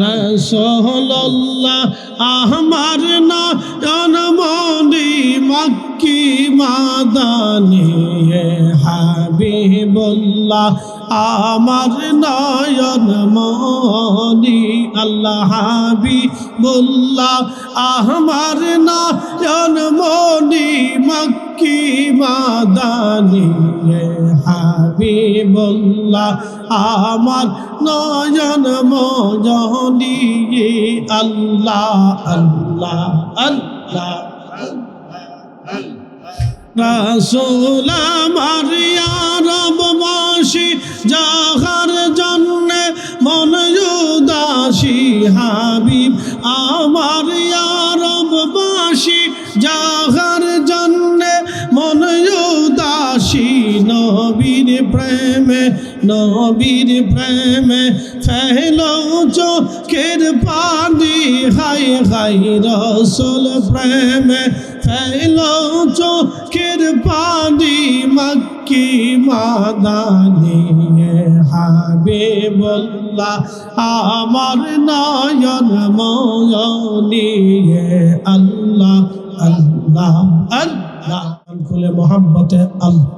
রসল্লাহ আমার না জনমনি মক্কি মাদানি হাবিবুল্লাহ আমার নয়ন মনি আল্লাহ হাবিবুল্লাহ আমার নয়ন মনি মক্কি মাদানি হাবিবুল্লাহ? আমার নয়ন মজনি আল্লাহ আল্লাহ আল্লাহ। রাসূল আমার মাসি, যাহার জন্য মন উদাসী হাবিব। আমার যাহার নবীর প্রেমে নবীর প্রেমে ফেলো চোখের পানি। হাই হাই রসুল প্রেমে ফেলো চোখের পানি। মক্কি মাদানি হাবে বল্লা আমার নয়ন ময়নি আল্লাহ আল্লাহ আল্লাহ। খুলে মোহাম্মতে আল্লাহ।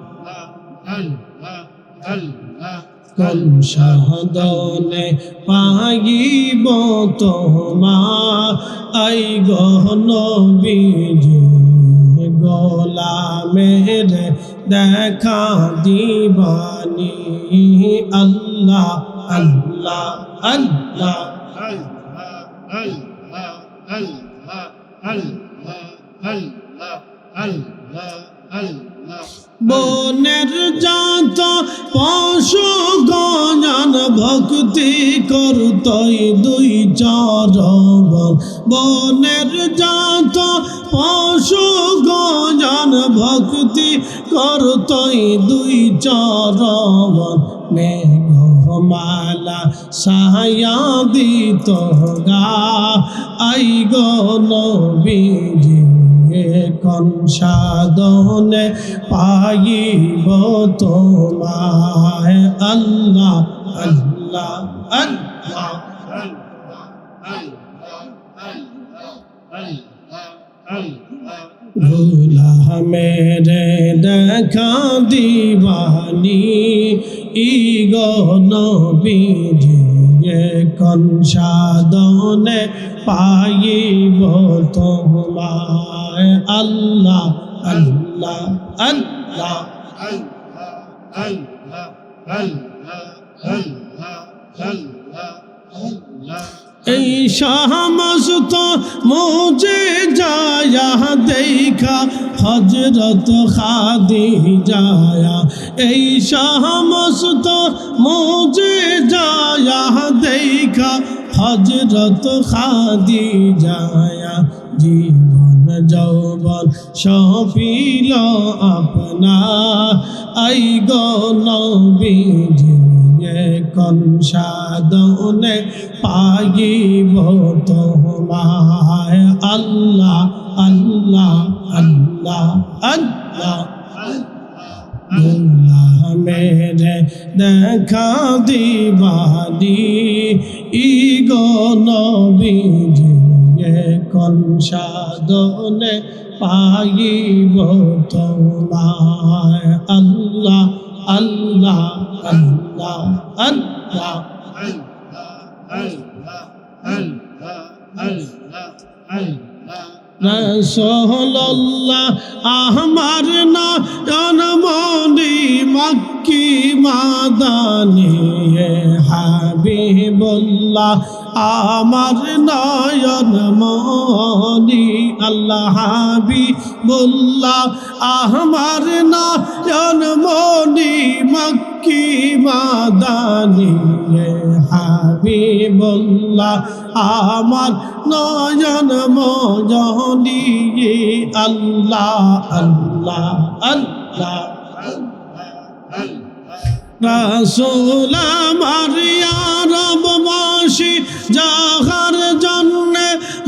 কল সাধনে পাইব তোমা আই গহন বীজে গোলামের দেখা দিবানি আল্লাহ আল্লাহ আল্লাহ বনের জাত পশু গজন ভক্তি করতই দুই চরব বনের জাত পশু গজন ভক্তি করতই দুই চরব মেঘমালা সায়া দিত গা, আই গো নবীজি। কন সাধনে পাইব তোমায়। আল্লাহ আল্লাহ আল্লাহ। ভোলা মেরে দেখা দিবানি, ইগো নবীজি কন সাধনে পাইব তোমায়। আল্লাহ আল্লাহ আল্লাহ। এই সমস্ত মোজে যায়া দেখা হজরত খাদি যায়া এই সমস্ত মোজে যায়া দেখা হজরত খাদি যায়া জীবন যৌবন সপিল আপনা। আই গো নবীজি কন সাধনে পাইব তোমায়? আল্লাহ আল্লাহ আল্লাহ আল্লাহ। মেরে দেখা দিবানি। ইগো নবীজি কন সাধনে পাইব তোমায়। আল্লাহ আল্লাহ আল্লাহ আল্লাহ রসল্লাহ আমার না জনমনি মক্কি মাদানি হাবিবুল্লাহ। আমার নয়ন মনি আল্লাহ হাবিবুল্লাহ, আমার নয়ন মনি মক্কি মাদানি হাবিবুল্লাহ, আমার নয়ন মজনি আল্লাহ আল্লাহ আল্লাহ। রাসূল আমার রববাসী যাহার জন্য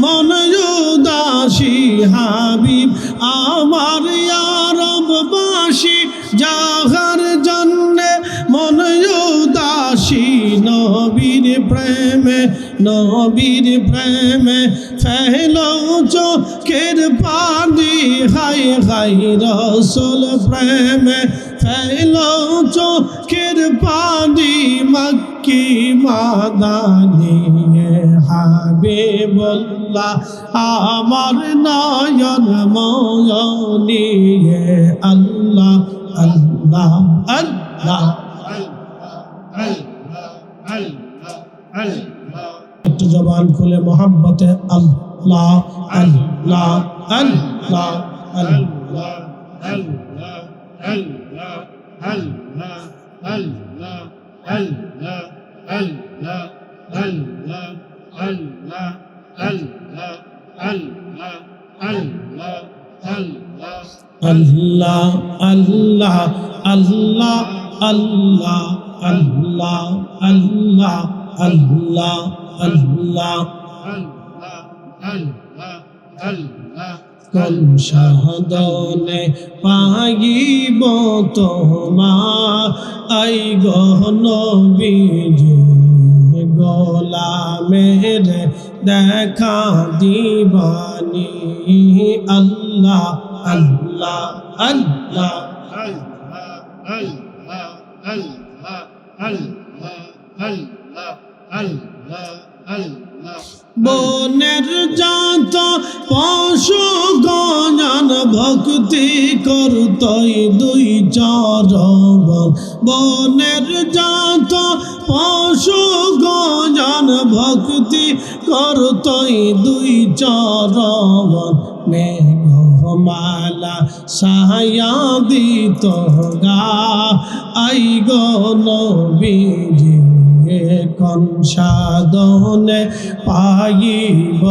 মন উদাসী হাবিব আমার রববাসী যাহার উদাসী নবীর প্রেমে নবীর প্রেমে ফেলো চোখের পানি। হাই হাই, রসুল প্রেমে ফেলো চোখের পানি। মক্কি মাদানি হাবে বল্লা আমার নয়ন ময়নি আল্লাহ আল্লাহ আল্লাহ। একটু জবান খুলে মোহাম্মতে আল্লাহ আল্লাহ আল্লাহ আল্লাহ আল্লাহ আল্লাহ আল্লাহ আল্লাহ আল্লাহ আল্লাহ আল্লাহ আল্লাহ। আল্লাহ আল্লাহ আল্লাহ আল্লাহ। কল শাহদলে পাইব তোমা আই গহন বিজু গোলা মেরে দেখা দিবানি। আল্লাহ আল্লাহ আল্লাহ আল্লাহ আল্লাহ আল্লাহ। বনের জাত পশু গজন ভক্তি করতই দুই চরব বনের জাত পশু গজন ভক্তি করতই দুই চরব মেঘমালা সায়া দিত গা। আই গো নবীজি কোন সাধনে পাইব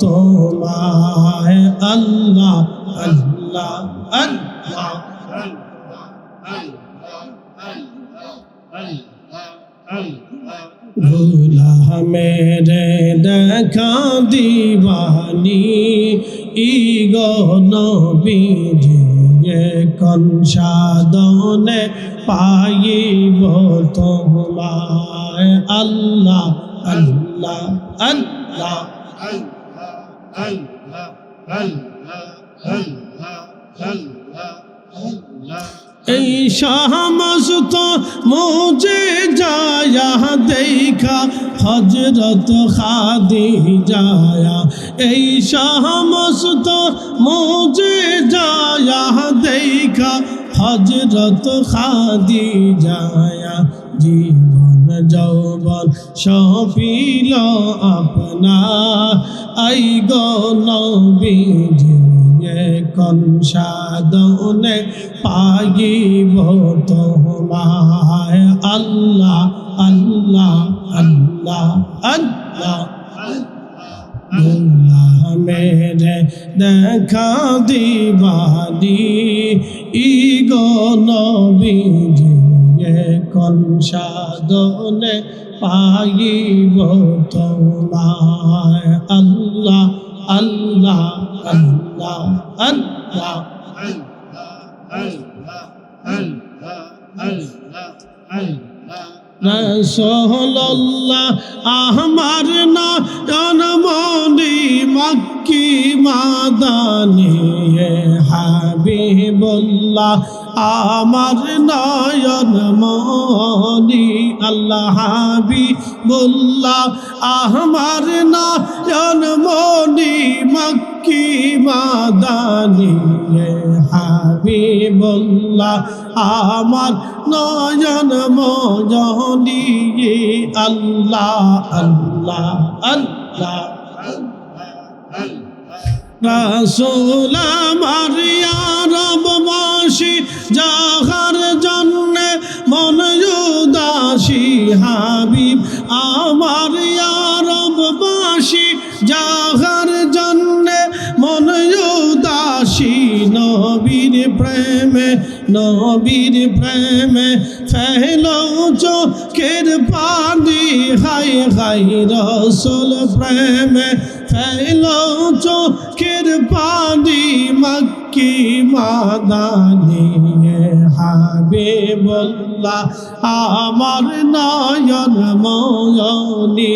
তোমায়। আল্লাহ আল্লাহ আল্লাহ ভুলা মেরে দেখা দিবানি নবীজি কোন সাধনে পাইব তোমায়। আল্লাহ আল্লাহ আল্লাহ। এই সমস্ত মোজে যায়া, দেখা হজরত খাদি যায়া এই সমস্ত মোজে যায়া, দেখা হজরত খাদি যায়া জীবন যৌবন সপিল আপনা, আই গো নবীজি। কোন সাধনে পাইব তোমায়? আল্লাহ আল্লাহ আল্লাহ আল্লাহ। মেরে দেখা দিবাদি ইগো নবীজি কোন সাধনে পাইব তোমায়? আল্লাহ আল্লাহ আল্লাহ আল্লাহ। রসল্লাহ আহমার নয়ন মনি মক্কি মাদানি হাবিবুল্লাহ। আমার নয়ন মনি, আল্লাহ হাবিবুল্লাহ আহমার নয়ন মনি, মক্কি মাদানি হাবিবুল্লাহ, আমার নয়ন মজনি আল্লাহ আল্লাহ আল্লাহ। রাসূল আমার ইয়া রববাসী যাহার জন্য মন উদাসী হাবিব, আমার আরববাসী যাহার জন্যে মন উদাসী নবীর প্রেমে নবীর প্রেমে ফেলো চোখের পানি হাই হাই রসুল প্রেমে। ফেলো চোখের পানি মক্কি মাদানি। হাবিবুল্লাহ, আমার নয়ন ময়নি।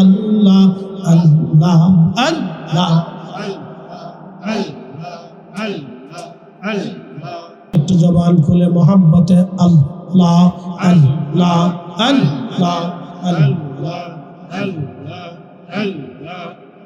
আল্লাহ আল্লাহ আল্লাহ। একটু জবান খুলে মোহাম্মতে আল্লাহ আল্লাহ আল্লাহ আল্লাহ আল্লাহ আল্লাহ।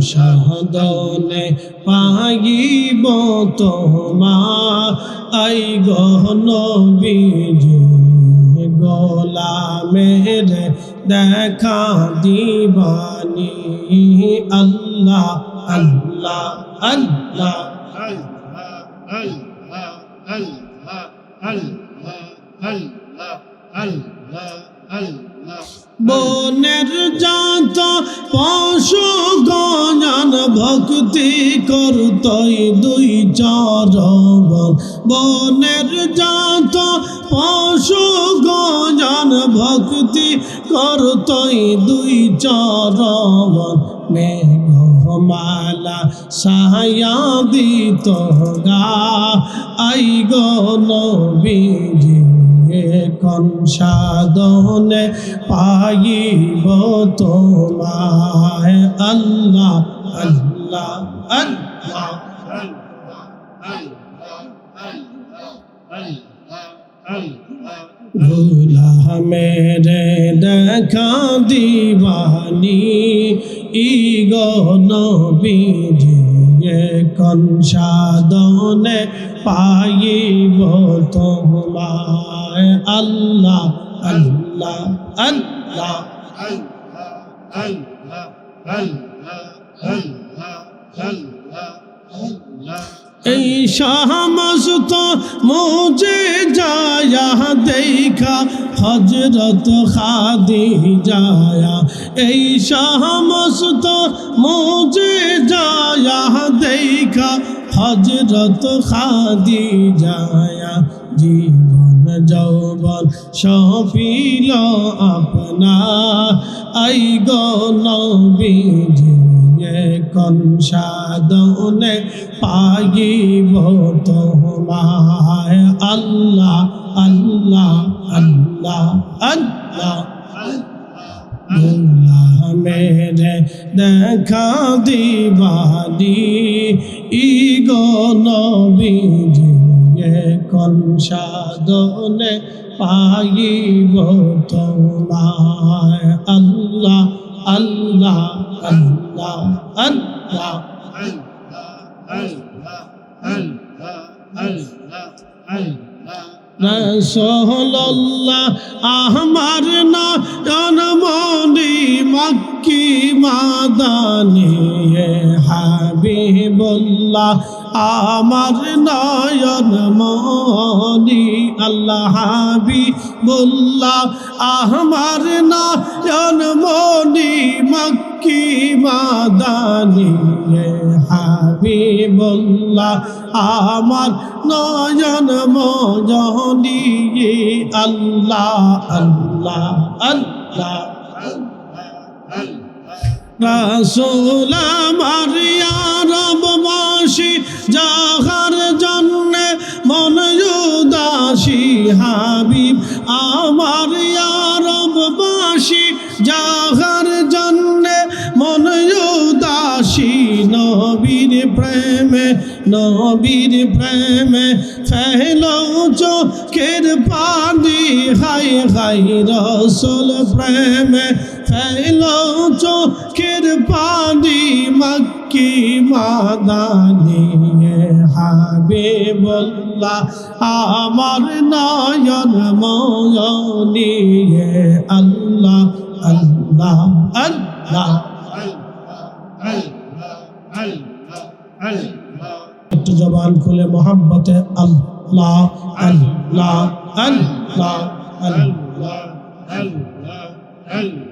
সাধনে পাইব তোমার। আই গহন বীজ গোলামের দেখা দিবানি। আল্লাহ আল্লাহ আল্লাহ। বনের যত পশু গজন ভক্তি করতই দুই চরণ বনের যত পশু গজন ভক্তি করতই দুই চরণ মেঘমালা সায়া দিত গা, আই গো নবীজি। সঙ্গে কনসাদনে পাইব তোমায়। আল্লাহ আল্লাহ আল্লাহ ভুলা মেরে দেখা দিবানি ই গনবিজি কনসাদনে পাইব তোমার আল্লাহ আল্লাহ আল্লাহ। এই সমস্ত মোজে যায়া, দেখা হজরত খাদি যায়া এই সমস্ত মোজে যায়া, দেখা হজরত খাদি যায়া জীবন যৌবন সপিল আপনা। আই গো নবীজি কন সাধনে পাইব তোমায়? আল্লাহ আল্লাহ আল্লাহ আল্লাহ। ভোলা মেরে দেখা দিবানি। ইগো নবীজি কন সাধনে পাইব তোমায়। আল্লাহ আল্লাহ আল্লাহ আল্লাহ। রসল্লাহ আহমার না জনমনি মক্কি মাদানি হাবিবুল্লাহ। আমার নয়ন মনি আল্লাহ হাবিবুল্লাহ, আমার নয়ন মনি মক্কি মাদানি হাবিবুল্লাহ, আমার নয়ন মজনি আল্লাহ আল্লাহ আল্লাহ। রাসূল আমার রব মাসি, যাহার জন্য মন উদাসী হাবিব, আমার রব বাসি যাহার জন্য মন উদাসী নবীর প্রেমে নবীর প্রেমে ফেলো চোখের পানি হাই হাই রসুল প্রেমে। ফেলো চোখের পানি মক্কি মাদানি হাবে বল্লা আমার নয়ন ময়নি আল্লাহ। আল্লাহ আল্লাহ একটু জবান খুলে মোহাম্মতে আল্লাহ আল্লাহ আল্লাহ আল্লাহ আল্লাহ আল্লাহ।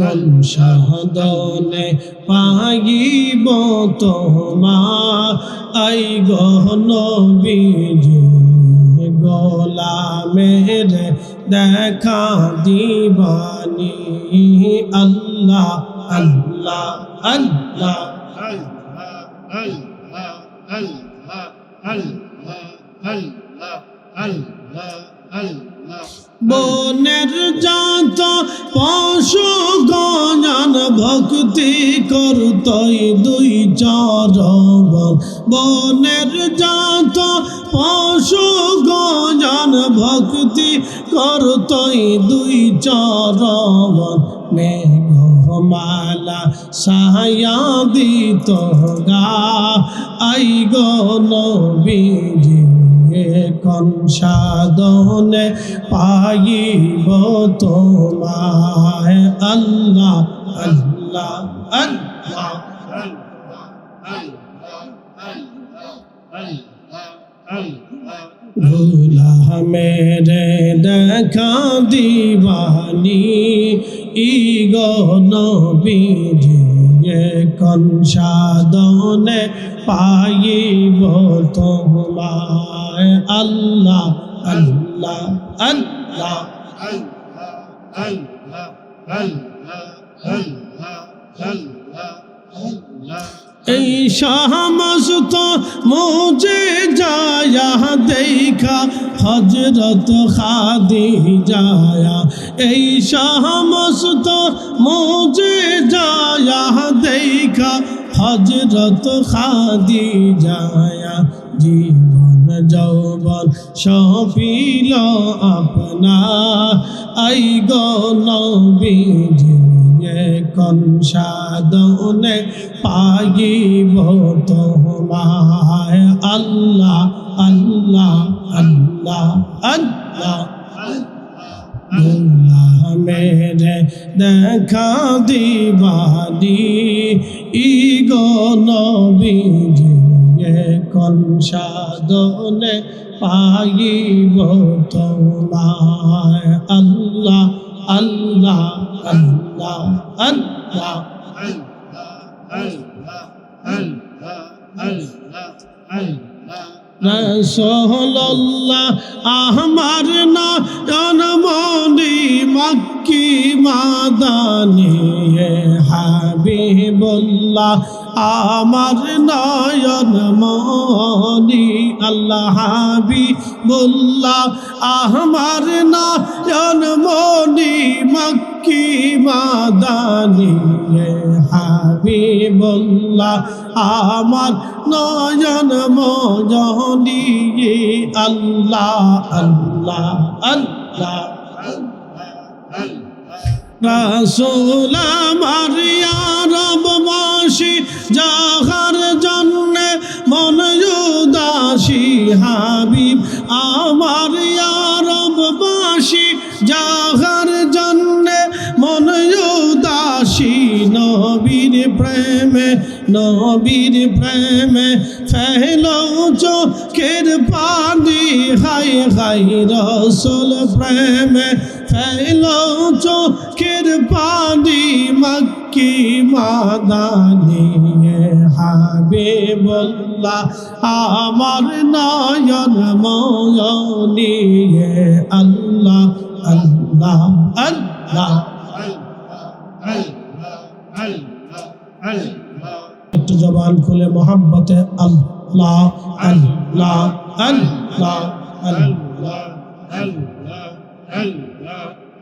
কল সাধনে পাইব তোমার। আই গহন বিজে গোলামের দেখা দিবানি। আল্লাহ আল্লাহ আল্লাহ। বনের জাত পশু গজান ভক্তি করতই দুই চরণ বনের জাত পশু গজান ভক্তি করতই দুই চরণ মেঘমালা সায়া দিত গা, আই গো নবীজি। কন সাধনে পাইব তোমায়। আল্লাহ আল্লাহ আল্লাহ ভোলা মেরে দেখা দিবানি, ইগ নবীজি কন সাধনে পাইব তোমায়। আল্লাহ আল্লাহ আল্লাহ। এই সমস্ত মোজে যায়া, দেখা হজরত খাদি যায়া এই সমস্ত মোজে যায়া, দেখা হজরত খাদি যায়া জীবন যৌবন সফিল আপনা আই গনবীজি কন সাধনে পাইব তোমায় আল্লাহ আল্লাহ আল্লাহ আল্লাহ মেরে দেখা দিবানি ইগো নবীজি কন সাধনে পাইব তোমায়। আল্লাহ আল্লাহ আল্লাহ আল্লাহ। রসোল্লাহ আহমার না জনমনি মক্কি মাদানি হাবিবুল্লাহ। আমার নয়ন মনি, আল্লাহ হাবিবুল্লাহ আহমার নয়ন মনি, মক্কি মাদানি হাবিবুল্লাহ, আমার নয়ন মজনি আল্লাহ আল্লাহ আল্লাহ। রাসূল আমার ইয়া রববাসী যাহার জন্য মন উদাসী হাবিব, আমার রববাসী যাহার জন্য মন উদাসী নবীর প্রেমে নবীর প্রেমে ফেলো চোখের পানি হাই হাই রসুল প্রেমে। চোখের পানি মক্কি মাদানি হাবিবুল্লাহ, আমার নয়ন ময়নিয়ে আল্লাহ আল্লাহ আল্লাহ। একটু জবান খুলে মোহাম্মতে আল্লাহ আল্লাহ আল্লাহ আল্লাহ আল্লাহ আল্লাহ।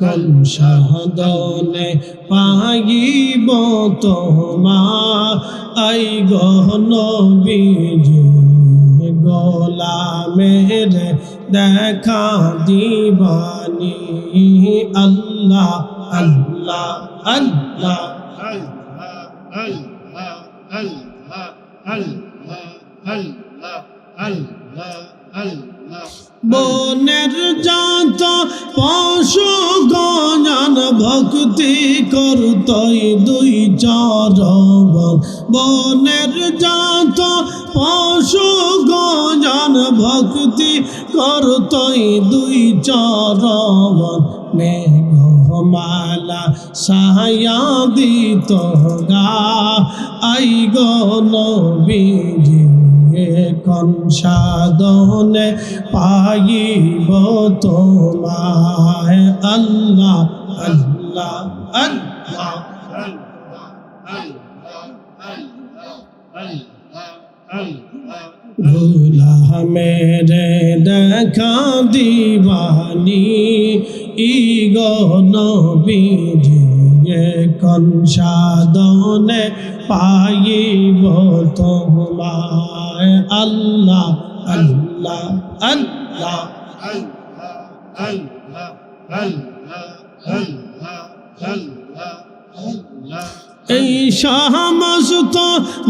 কল সাধনে পাইব তোমার আই গহন বিজে গোলামের দেখা দিবানি। আল্লাহ আল্লাহ আল্লাহ। বনের যত পশু গজন ভক্তি করতই দুই চরব বনের যত পশু গজন ভক্তি করতই দুই চরব মেঘমালা সায়া দিত গা, আই গো নবীজি। কোন সাধনে পাইব তোমায়। আল্লাহ আল্লাহ আল্লাহ ভোলা মেরে দেখা দিবানি, ইগো নবীজি কোন সাধনে পাইব তোমায়। আল্লাহ আল্লাহ আল্লাহ। এই সমস্ত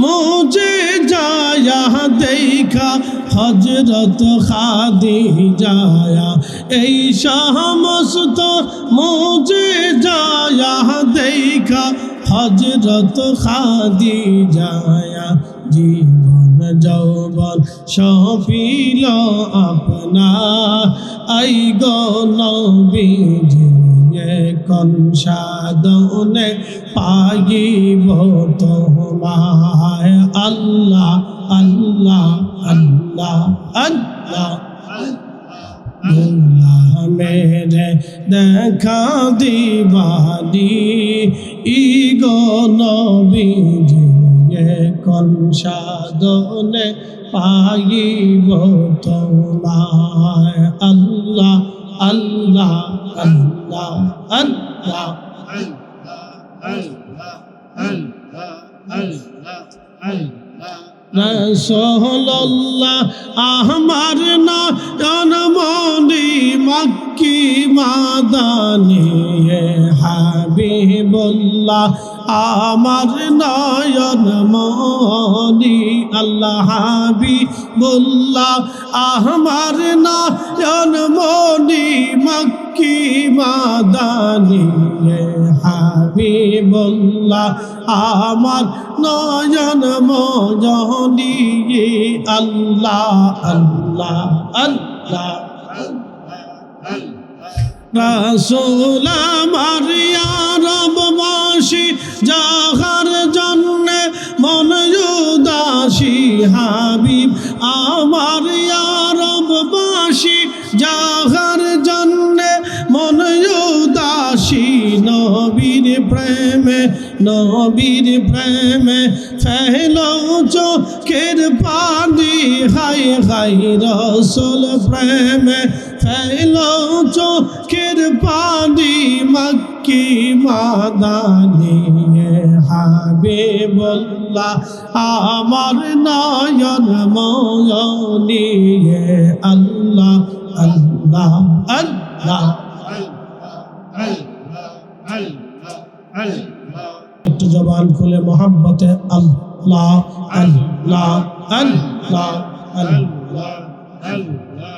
মোজে যায়া, দেখা হজরত খাদি যায়া এই সমস্ত মোজে যায়া, দেখা হজরত খাদি যায়া জীবন যৌবন সপিল আপনা। আই গলবিজি এখন সাদনে পাগিব তোমায়? আল্লাহ আল্লাহ আল্লাহ আল্লাহ। মেরে দেখা দিবাদি ই গলবিজি কোন সাধনে পাইব তোমায়? আল্লাহ আল্লাহ আল্লাহ আল্লাহ। রসল্লাহ আহমার না জনমনি মক্কি মাদানি হাবিবুল্লাহ আমার নয়ন মনি, আল্লাহ হাবিবুল্লাহ, আমার নয়ন মনি, মক্কি মাদানি হাবিবুল্লাহ, আমার নয়ন মজনি আল্লাহ আল্লাহ আল্লাহ। রাসূল আমার রববাসী যাহার জন্য মন উদাসী হাবিব, আমার রববাসী যাহার জন্য মন উদাসী নবীর প্রেমে নবীর প্রেমে ফেলো চোখের পানি হাই হাই রসুল প্রেমে। ফেলো চোখের পানি মক্কি মাদানি। হাবি হাবিবুল্লাহ, আমার নয়ন ময়নিয়ে আল্লাহ আল্লাহ আল্লাহ। একটু জবান খুলে মোহাম্মতে আল্লাহ আল্লাহ আল্লাহ আল্লাহ আল্লাহ।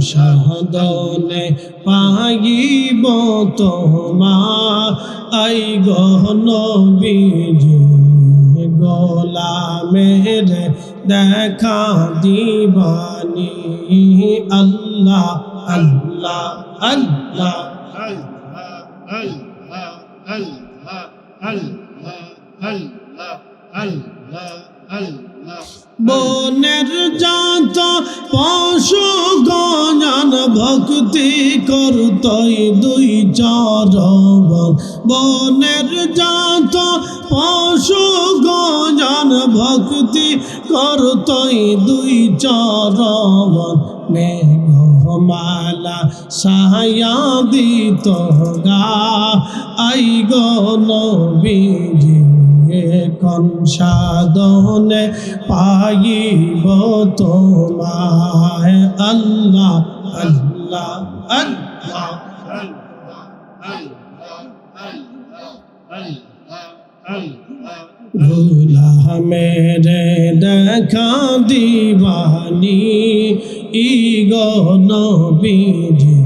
সাধনে পাইব তোমার। আই গহন বীজে গোলামের দেখা দিবানি। আল্লাহ আল্লাহ আল্লাহ। বনের জাত পশু গণন ভক্তি করতই দুই চরবন বনের জাত পশু গণন ভক্তি করতই দুই চরবন মেঘমালা সায়া দিত গা, আই গো নবীজি। কন সাধনে পাইব তোমায়। আল্লাহ আল্লাহ আল্লাহ ভোলা মেরে দেখা দিবানি, ইগো নবীজি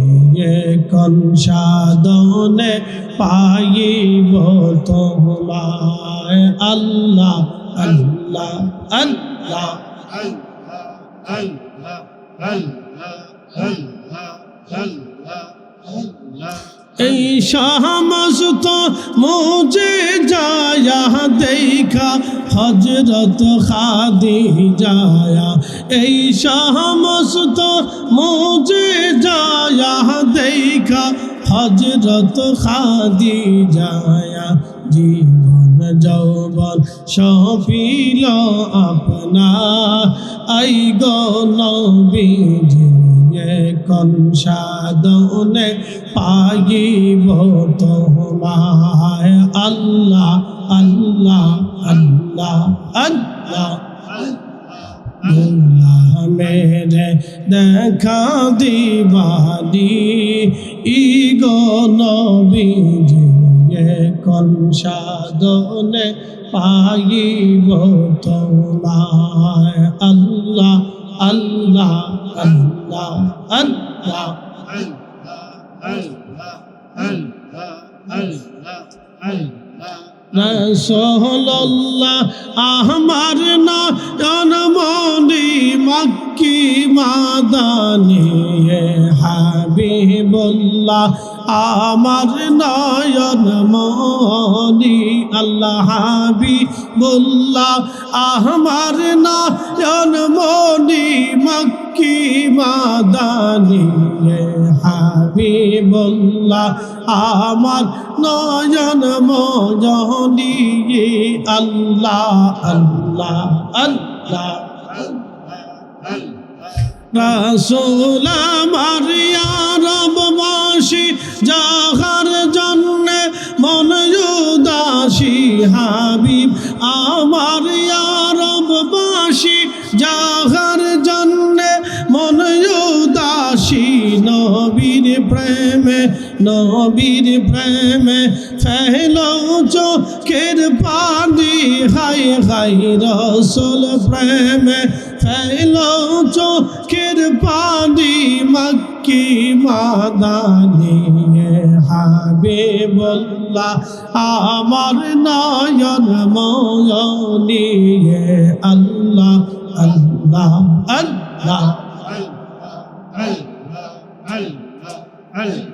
কন সাধনে পাইব তোমায়। আল্লাহ আল্লাহ আল্লাহ। এই সমস্ত মুঝে যায়া দেখা হজরত খাদি যায়া। এই সমস্ত মুঝে যায়া দেখা হজরত খাদি যায়া। জীবন যৌবন সপিল আপনা। আই গো নবীজি কন সাধনে পাইব তোমায়? আল্লাহ আল্লাহ আল্লাহ আল্লাহ। মেরে দেখা দিবানি। ইগো নবীজি কন সাধনে পাইব তোমায়। আল্লাহ আল্লাহ আল্লাহ আল্লাহ রসোল্লাহ আহমার না জনমনি মক্কি মাদানি হাবিবুল্লাহ। আমার নয়ন মনি আল্লাহ হাবিবুল্লাহ, আমার নয়ন মনি মক্কি মাদানি হাবিবুল্লাহ, আমার নয়ন মজনি আল্লাহ আল্লাহ আল্লাহ। রাসূল আমার রববাসী যাহার জন্য মন উদাসী হাবিব আমার রববাসী উদাসী নবীর প্রেমে নবীর প্রেমে। ফেলো চোখের পানি হাই হাই রসুল প্রেমে। ফেলো চোখের পানি মক্কি মাদানি হাবে বল্লা আমার নয়ন ময়নি আল্লাহ আল্লাহ আল্লাহ Allah, Allah, al, al.